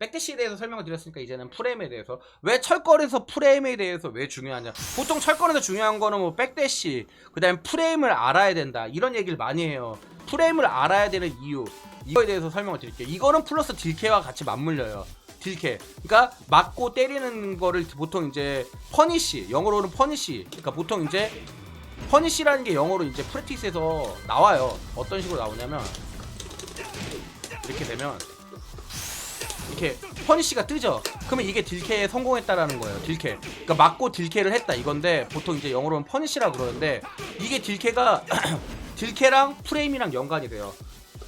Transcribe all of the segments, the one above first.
백대시에 대해서 설명을 드렸으니까 이제는 프레임에 대해서. 왜 철거에서 프레임에 대해서 왜 중요하냐. 보통 철거에서 중요한 거는 뭐 백대시 그 다음에 프레임을 알아야 된다. 이런 얘기를 많이 해요. 프레임을 알아야 되는 이유. 이거에 대해서 설명을 드릴게요. 이거는 플러스 딜케와 같이 맞물려요. 딜케. 그러니까 맞고 때리는 거를 보통 이제 퍼니시 영어로는 퍼니시 그러니까 보통 이제 퍼니시라는 게 영어로 이제 프랙티스에서 나와요. 어떤 식으로 나오냐면 이렇게 되면 이렇게 퍼니시가 뜨죠. 그러면 이게 딜캐에 성공했다라는 거예요. 딜캐. 그러니까 맞고 딜캐를 했다 이건데 보통 이제 영어로는 퍼니시라 그러는데 이게 딜캐가 딜캐랑 프레임이랑 연관이 돼요.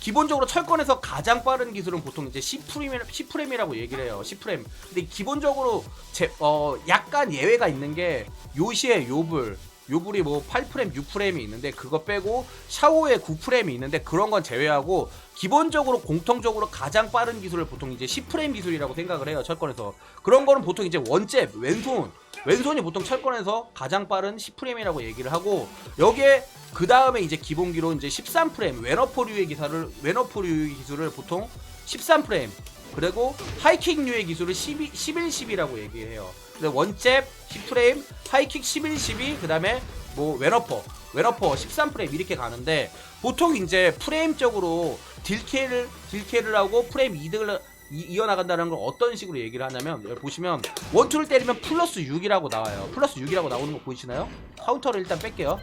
기본적으로 철권에서 가장 빠른 기술은 보통 이제 10프레임, 10프레임이라고 얘기를 해요. 10프레임. 근데 기본적으로 제, 어, 약간 예외가 있는 게 요시의 요불, 요불이 뭐 8프레임, 6프레임이 있는데 그거 빼고 샤오의 9프레임이 있는데 그런 건 제외하고 기본적으로 공통적으로 가장 빠른 기술을 보통 이제 10프레임 기술이라고 생각을 해요. 철권에서. 그런 거는 보통 이제 원잽, 왼손, 왼손이 보통 철권에서 가장 빠른 10프레임이라고 얘기를 하고 여기에 그 다음에 이제 기본기로 이제 13프레임 웨너포류의 기사를 웨너포류의 기술을 보통 13프레임 그리고 하이킥류의 기술을 12, 11, 10이라고 얘기해요. 근데 원잽 10프레임, 하이킥 11, 12, 그 다음에 뭐 웨너퍼, 웨너퍼 13프레임 이렇게 가는데 보통 이제 프레임적으로 딜캐를 딜캐를 하고 프레임 이득을 이, 이어나간다는 걸 어떤 식으로 얘기를 하냐면 보시면 원투를 때리면 플러스 6이라고 나와요. 플러스 6이라고 나오는 거 보이시나요? 카운터를 일단 뺄게요.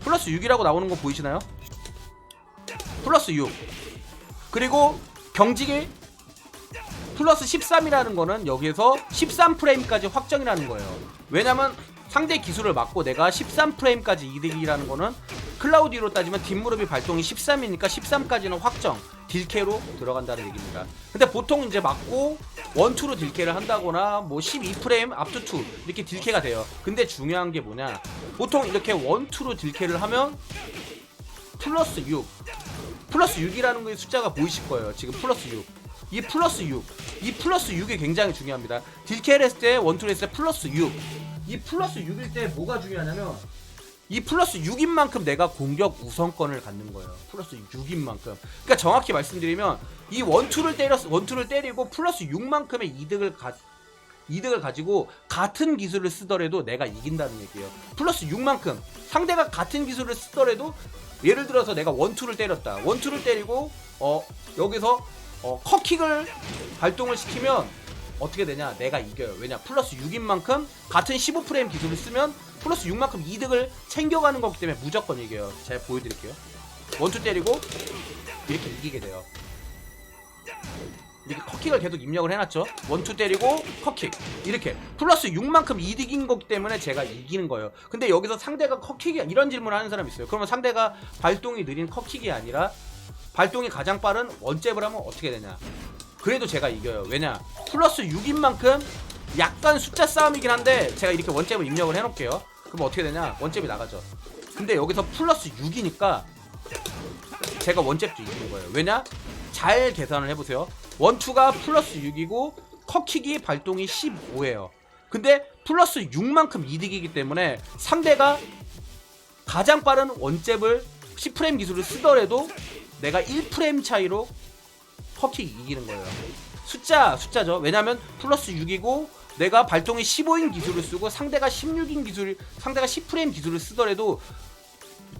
플러스 6이라고 나오는 거 보이시나요? 플러스 6 그리고 경직이 플러스 13이라는 거는 여기에서 13프레임까지 확정이라는 거예요. 왜냐면 상대 기술을 맞고 내가 13프레임까지 이득이라는 거는 클라우디로 따지면 뒷무릎이 발동이 13이니까 13까지는 확정 딜캐로 들어간다는 얘기입니다. 근데 보통 이제 맞고 원투로 딜캐를 한다거나 뭐 12프레임 앞투 투 이렇게 딜캐가 돼요. 근데 중요한 게 뭐냐? 보통 이렇게 원투로 딜캐를 하면 플러스 6 플러스 6이라는 게 숫자가 보이실 거예요. 지금 플러스 6 이 플러스 6 이 플러스 6이 굉장히 중요합니다 딜캐를 했을 때 원투를 했을 때 플러스 6 이 플러스 6일 때 뭐가 중요하냐면 이 플러스 6인 만큼 내가 공격 우선권을 갖는 거예요. 플러스 6인 만큼. 그러니까 정확히 말씀드리면 이 원투를 때렸 원투를 때리고 플러스 6만큼의 이득을 가 이득을 가지고 같은 기술을 쓰더라도 내가 이긴다는 얘기예요. 플러스 6만큼 상대가 같은 기술을 쓰더라도 예를 들어서 내가 원투를 때렸다. 원투를 때리고 어 여기서 어 컷킥을 발동을 시키면 어떻게 되냐? 내가 이겨요. 왜냐? 플러스 6인 만큼 같은 15프레임 기술을 쓰면 플러스 6만큼 이득을 챙겨가는 거기 때문에 무조건 이겨요. 제가 보여드릴게요. 원투 때리고 이렇게 이기게 돼요. 이렇게 컷킥을 계속 입력을 해놨죠. 원투 때리고 컷킥 이렇게 플러스 6만큼 이득인 거기 때문에 제가 이기는 거예요. 근데 여기서 상대가 컷킥이 이런 질문을 하는 사람이 있어요. 그러면 상대가 발동이 느린 컷킥이 아니라 발동이 가장 빠른 원잽을 하면 어떻게 되냐? 그래도 제가 이겨요. 왜냐? 플러스 6인 만큼 약간 숫자 싸움이긴 한데 제가 이렇게 원잽을 입력을 해놓을게요. 그럼 어떻게 되냐? 원잽이 나가죠. 근데 여기서 플러스 6이니까 제가 원잽도 이기는 거예요. 왜냐? 잘 계산을 해보세요. 원투가 플러스 6이고 컷킥이 발동이 15예요. 근데 플러스 6만큼 이득이기 때문에 상대가 가장 빠른 원잽을 10프레임 기술을 쓰더라도 내가 1프레임 차이로 컷킥 이기는 거예요. 숫자 숫자죠. 왜냐면 플러스 6이고 내가 발동이 15인 기술을 쓰고 상대가 16인 기술 상대가 10프레임 기술을 쓰더라도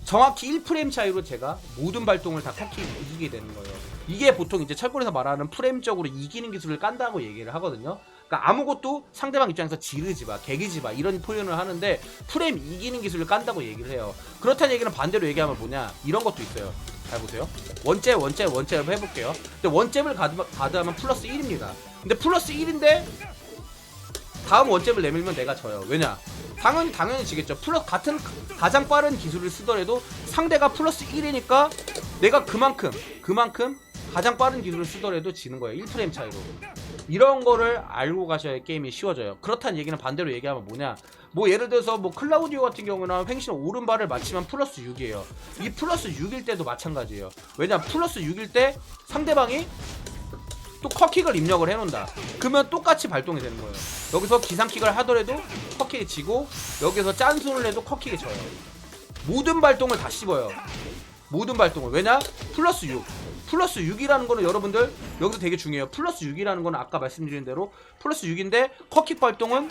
정확히 1프레임 차이로 제가 모든 발동을 다 컷킥 이기게 되는 거예요. 이게 보통 이제 철권에서 말하는 프레임적으로 이기는 기술을 깐다고 얘기를 하거든요. 그러니까 아무것도 상대방 입장에서 지르지 마, 개기지 마 이런 표현을 하는데 프레임 이기는 기술을 깐다고 얘기를 해요. 그렇다는 얘기는 반대로 얘기하면 뭐냐 이런 것도 있어요. 잘 보세요. 원잽, 원잽, 원잽을 해볼게요. 근데 원잽을 가드, 가드하면 플러스 1입니다. 근데 플러스 1인데 다음 원잽을 내밀면 내가 져요. 왜냐? 당연히 당연히 지겠죠. 플러스 같은 가장 빠른 기술을 쓰더라도 상대가 플러스 1이니까 내가 그만큼 그만큼 가장 빠른 기술을 쓰더라도 지는 거예요. 1프레임 차이로. 이런 거를 알고 가셔야 게임이 쉬워져요. 그렇다는 얘기는 반대로 얘기하면 뭐냐? 뭐 예를 들어서 뭐 클라우디오 같은 경우는 횡신 오른발을 맞추면 플러스 6이에요. 이 플러스 6일 때도 마찬가지예요. 왜냐? 플러스 6일 때 상대방이 또 컷킥을 입력을 해놓는다. 그러면 똑같이 발동이 되는 거예요. 여기서 기상킥을 하더라도 컷킥이 지고 여기서 짠손을 해도 컷킥이 져요. 모든 발동을 다 씹어요. 모든 발동을 왜냐? 플러스 6 플러스 6이라는 거는 여러분들 여기서 되게 중요해요. 플러스 6이라는 거는 아까 말씀드린 대로 플러스 6인데 컷킥 발동은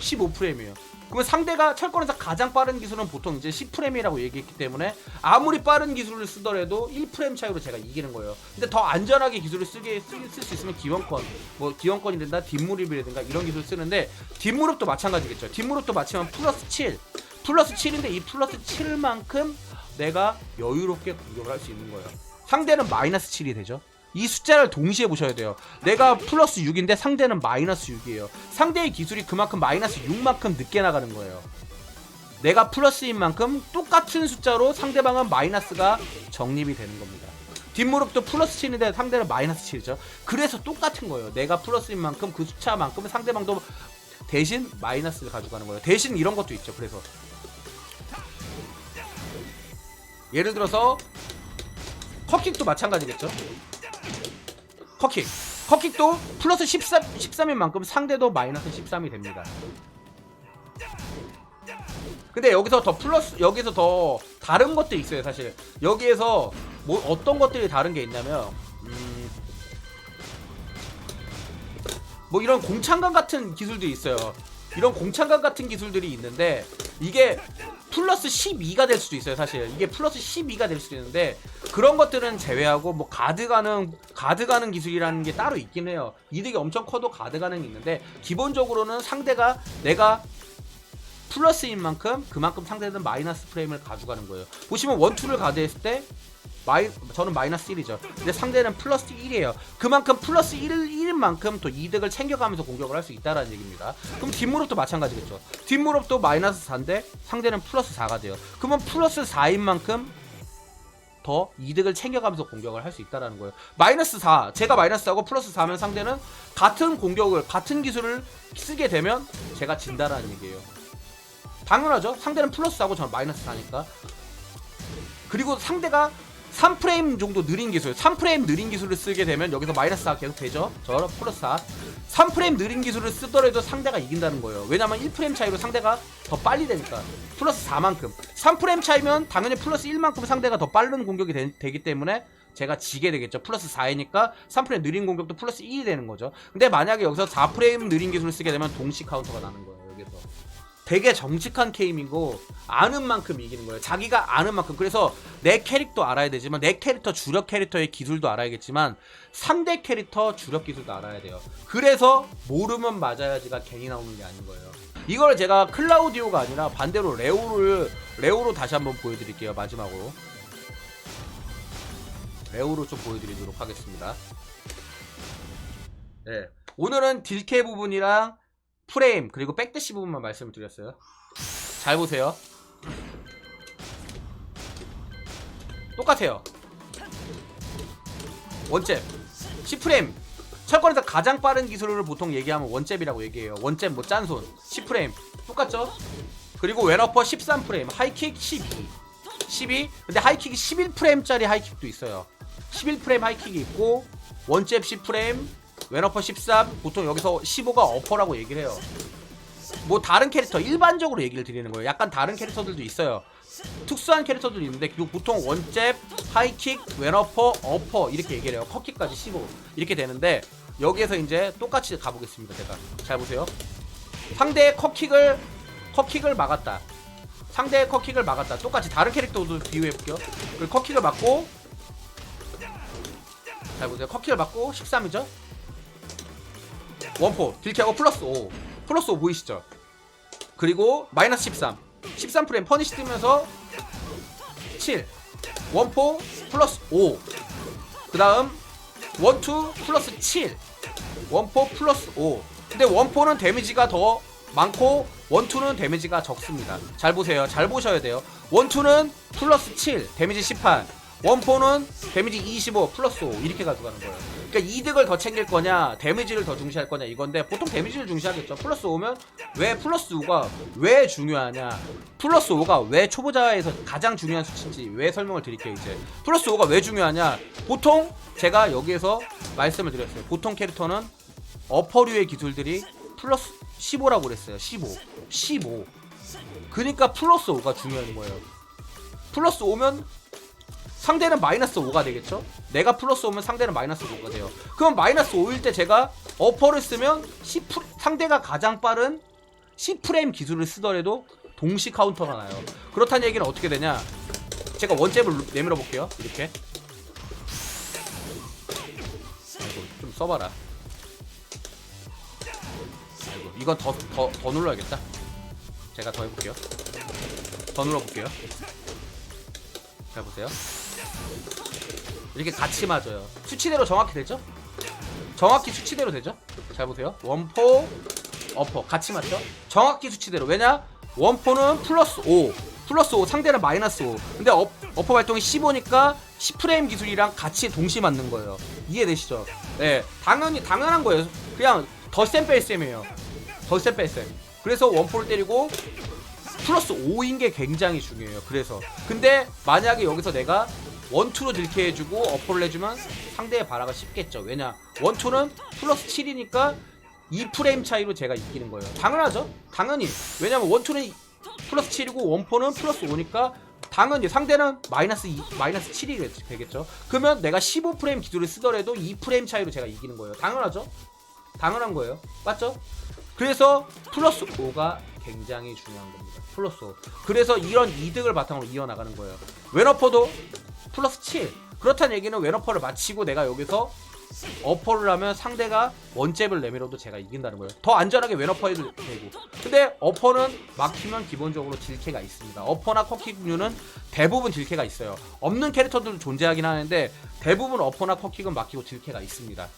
15프레임이에요. 그러면 상대가 철권에서 가장 빠른 기술은 보통 이제 10프레임이라고 얘기했기 때문에 아무리 빠른 기술을 쓰더라도 1프레임 차이로 제가 이기는 거예요. 근데 더 안전하게 기술을 쓰게 쓸 수 있으면 기원권, 뭐 기원권이 된다, 뒷무릎이라든가 이런 기술 쓰는데 뒷무릎도 마찬가지겠죠. 뒷무릎도 마치면 플러스 7, 플러스 7인데 이 플러스 7만큼 내가 여유롭게 공격을 할 수 있는 거예요. 상대는 마이너스 7이 되죠. 이 숫자를 동시에 보셔야 돼요. 내가 플러스 6인데 상대는 마이너스 6이에요. 상대의 기술이 그만큼 마이너스 6만큼 늦게 나가는 거예요. 내가 플러스인 만큼 똑같은 숫자로 상대방은 마이너스가 정립이 되는 겁니다. 뒷무릎도 플러스 7인데 상대는 마이너스 7이죠. 그래서 똑같은 거예요. 내가 플러스인 만큼 그 숫자만큼 상대방도 대신 마이너스를 가져가는 거예요. 대신 이런 것도 있죠. 그래서 예를 들어서 컵킥도 마찬가지겠죠. 컵킥. 컵킥도 플러스 13, 13인 만큼 상대도 마이너스 13이 됩니다. 근데 여기서 더 플러스 여기서 더 다른 것들이 있어요 사실 여기에서 뭐 어떤 것들이 다른 게 있냐면 음, 뭐 이런 공창감 같은 기술들이 있어요 이런 공창감 같은 기술들이 있는데 이게 플러스 12가 될 수도 있어요 사실 이게 플러스 12가 될 수도 있는데 그런 것들은 제외하고 뭐 가드 가는 가드 가는 기술이라는 게 따로 있긴 해요 이득이 엄청 커도 가드 가는 게 있는데 기본적으로는 상대가 내가 플러스인 만큼 그만큼 상대는 마이너스 프레임을 가져가는 거예요. 보시면 원투를 가드했을 때 마이 저는 마이너스 1이죠. 근데 상대는 플러스 1이에요. 그만큼 플러스 1, 1인 만큼 또 이득을 챙겨가면서 공격을 할 수 있다라는 얘기입니다. 그럼 뒷무릎도 마찬가지겠죠. 뒷무릎도 마이너스 4인데 상대는 플러스 4가 돼요. 그러면 플러스 4인 만큼 더 이득을 챙겨가면서 공격을 할 수 있다라는 거예요. 마이너스 4, 제가 마이너스 4고 플러스 4면 상대는 같은 공격을 같은 기술을 쓰게 되면 제가 진다라는 얘기예요. 당연하죠. 상대는 플러스 4고 저는 마이너스 4니까. 그리고 상대가 3프레임 정도 느린 기술, 3프레임 느린 기술을 쓰게 되면 여기서 마이너스 4 계속 되죠. 저 플러스 4. 3프레임 느린 기술을 쓰더라도 상대가 이긴다는 거예요. 왜냐면 1프레임 차이로 상대가 더 빨리 되니까. 플러스 4만큼. 3프레임 차이면 당연히 플러스 1만큼 상대가 더 빠른 공격이 되, 기 때문에 제가 지게 되겠죠. 플러스 4이니까 3프레임 느린 공격도 플러스 1이 되는 거죠. 근데 만약에 여기서 4프레임 느린 기술을 쓰게 되면 동시 카운터가 나는 거예요. 되게 정직한 게임이고 아는 만큼 이기는 거예요. 자기가 아는 만큼. 그래서 내 캐릭터 알아야 되지만 내 캐릭터 주력 캐릭터의 기술도 알아야겠지만 상대 캐릭터 주력 기술도 알아야 돼요. 그래서 모르면 맞아야지가 괜히 나오는 게 아닌 거예요. 이걸 제가 클라우디오가 아니라 반대로 레오를 레오로 다시 한번 보여드릴게요. 마지막으로 레오로 좀 보여드리도록 하겠습니다. 네. 오늘은 딜캐 부분이랑 프레임 그리고 백대시 부분만 말씀을 드렸어요. 잘 보세요. 똑같아요. 원잽 10프레임 철권에서 가장 빠른 기술을 보통 얘기하면 원잽이라고 얘기해요. 원잽 뭐 짠손 10프레임 똑같죠? 그리고 왼어퍼 13프레임 하이킥 12 12 근데 하이킥이 11프레임짜리 하이킥도 있어요. 11프레임 하이킥이 있고 원잽 10프레임 왼어퍼 13 보통 여기서 15가 어퍼라고 얘기를 해요. 뭐 다른 캐릭터 일반적으로 얘기를 드리는 거예요. 약간 다른 캐릭터들도 있어요. 특수한 캐릭터들도 있는데 그 보통 원잽, 하이킥, 왼어퍼, 어퍼 이렇게 얘기를 해요. 컷킥까지 15 이렇게 되는데 여기에서 이제 똑같이 가보겠습니다 제가. 잘 보세요. 상대의 컷킥을 컷킥을 막았다. 상대의 컷킥을 막았다. 똑같이 다른 캐릭터도 비교해볼게요. 그리고 컷킥을 막고 잘 보세요. 컷킥을 막고 13이죠 원포. 딜캐고 플러스 5 플러스 5 보이시죠? 그리고 마이너스 13 13 프레임 퍼니시 뜨면서 7 원포 플러스 5 그 다음 원투 플러스 7 원포 플러스 5 근데 원포는 데미지가 더 많고 원투는 데미지가 적습니다. 잘 보세요. 잘 보셔야 돼요. 원투는 플러스 7 데미지 18 원포는 데미지 25 플러스 5 이렇게 가져가는 거예요. 그러니까 이득을 더 챙길 거냐, 데미지를 더 중시할 거냐 이건데 보통 데미지를 중시하겠죠. 플러스 5면 왜 플러스 5가 왜 중요하냐? 플러스 5가 왜 초보자에서 가장 중요한 수치인지 왜 설명을 드릴게요 이제. 플러스 5가 왜 중요하냐? 보통 제가 여기에서 말씀을 드렸어요. 보통 캐릭터는 어퍼류의 기술들이 플러스 15라고 그랬어요. 15, 15. 그러니까 플러스 5가 중요한 거예요. 플러스 5면 상대는 마이너스 5가 되겠죠? 내가 플러스 5면 상대는 마이너스 5가 돼요. 그럼 마이너스 5일 때 제가 어퍼를 쓰면 10 프레- 상대가 가장 빠른 10프레임 기술을 쓰더라도 동시 카운터가 나요. 그렇다는 얘기는 어떻게 되냐? 제가 원잽을 루- 내밀어 볼게요. 이렇게. 아이고, 좀 써봐라. 아이고, 이건 더, 더, 더 눌러야겠다. 제가 더 해볼게요. 더 눌러볼게요. 잘 보세요. 이렇게 같이 맞아요. 수치대로 정확히 되죠? 정확히 수치대로 되죠? 잘 보세요. 원포, 어퍼 같이 맞죠? 정확히 수치대로. 왜냐? 원포는 플러스 5, 플러스 5, 상대는 마이너스 5. 근데 어, 어퍼 발동이 15니까 10프레임 기술이랑 같이 동시 맞는 거예요. 이해되시죠? 네, 당연히 당연한 거예요. 그냥 덧셈 뺄셈이에요. 덧셈 뺄셈. 그래서 원포를 때리고 플러스 5인 게 굉장히 중요해요. 그래서 근데 만약에 여기서 내가 원투로 딜케해주고 어퍼를 해주면 상대의 바라가 쉽겠죠. 왜냐 원투는 플러스 7이니까 2프레임 차이로 제가 이기는 거예요. 당연하죠. 당연히 왜냐면 원투는 플러스 7이고 원포는 플러스 5니까 당연히 상대는 마이너스 2, 마이너스 7이 되겠죠. 그러면 내가 15프레임 기술을 쓰더라도 2프레임 차이로 제가 이기는 거예요. 당연하죠. 당연한 거예요. 맞죠? 그래서 플러스 5가 굉장히 중요한 겁니다. 플러스 5. 그래서 이런 이득을 바탕으로 이어나가는 거예요. 웨너퍼도 플러스 7. 그렇다는 얘기는 웨너퍼를 마치고 내가 여기서 어퍼를 하면 상대가 원잽을 내밀어도 제가 이긴다는 거예요. 더 안전하게 웨너퍼 해도 되고. 근데 어퍼는 막히면 기본적으로 딜캐가 있습니다. 어퍼나 커킥류는 대부분 딜캐가 있어요. 없는 캐릭터들도 존재하긴 하는데 대부분 어퍼나 커킥은 막히고 딜캐가 있습니다.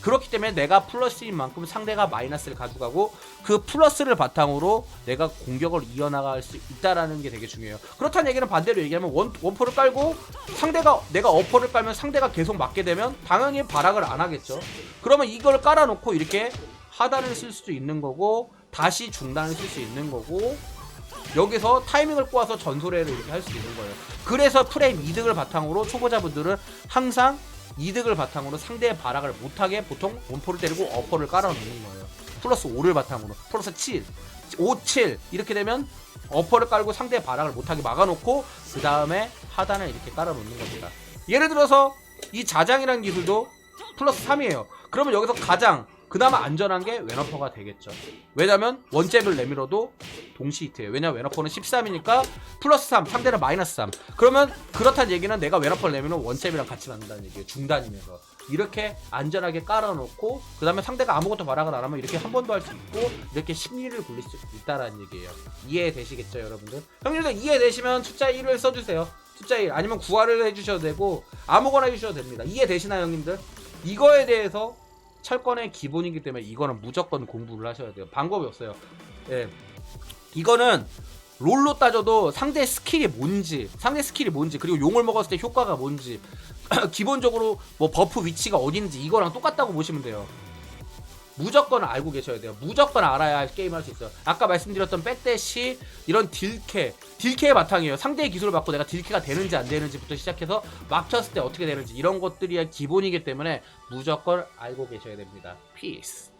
그렇기 때문에 내가 플러스인 만큼 상대가 마이너스를 가져가고 그 플러스를 바탕으로 내가 공격을 이어나갈 수 있다라는 게 되게 중요해요. 그렇다는 얘기는 반대로 얘기하면 원, 원포를 깔고 상대가 내가 어퍼를 깔면 상대가 계속 맞게 되면 당연히 발악을 안 하겠죠. 그러면 이걸 깔아놓고 이렇게 하단을 쓸 수도 있는 거고 다시 중단을 쓸 수 있는 거고 여기서 타이밍을 꼬아서 전소래를 이렇게 할 수 있는 거예요. 그래서 프레임 이득을 바탕으로 초보자분들은 항상 이득을 바탕으로 상대의 발악을 못하게 보통 원포를 때리고 어퍼를 깔아놓는 거예요. 플러스 5를 바탕으로 플러스 7, 5, 7 이렇게 되면 어퍼를 깔고 상대의 발악을 못하게 막아놓고 그 다음에 하단을 이렇게 깔아놓는 겁니다. 예를 들어서 이 자장이라는 기술도 플러스 3이에요. 그러면 여기서 가장 그나마 안전한 게 웨너퍼가 되겠죠. 왜냐면 원잽을 내밀어도 동시 히트예요. 왜냐면 웨너퍼는 13이니까 플러스 3, 상대는 마이너스 3. 그러면 그렇다는 얘기는 내가 웨너퍼를 내밀면 원잽이랑 같이 맞는다는 얘기예요. 중단이면서. 이렇게 안전하게 깔아놓고 그 다음에 상대가 아무것도 발악을 안 하면 이렇게 한번더할수 있고 이렇게 심리를 굴릴 수 있다라는 얘기예요. 이해되시겠죠 여러분들? 형님들 이해되시면 숫자 1을 써주세요. 숫자 1 아니면 구화를 해주셔도 되고 아무거나 해주셔도 됩니다. 이해되시나요 형님들? 이거에 대해서 철권의 기본이기 때문에 이거는 무조건 공부를 하셔야 돼요. 방법이 없어요. 예. 이거는 롤로 따져도 상대 스킬이 뭔지, 상대 스킬이 뭔지, 그리고 용을 먹었을 때 효과가 뭔지, 기본적으로 뭐 버프 위치가 어딘지 이거랑 똑같다고 보시면 돼요. 무조건 알고 계셔야 돼요. 무조건 알아야 게임 할 수 있어요. 아까 말씀드렸던 백대시 이런 딜캐, 딜캐의 바탕이에요. 상대의 기술을 받고 내가 딜캐가 되는지 안 되는지부터 시작해서 막혔을 때 어떻게 되는지 이런 것들이 기본이기 때문에 무조건 알고 계셔야 됩니다. 피스.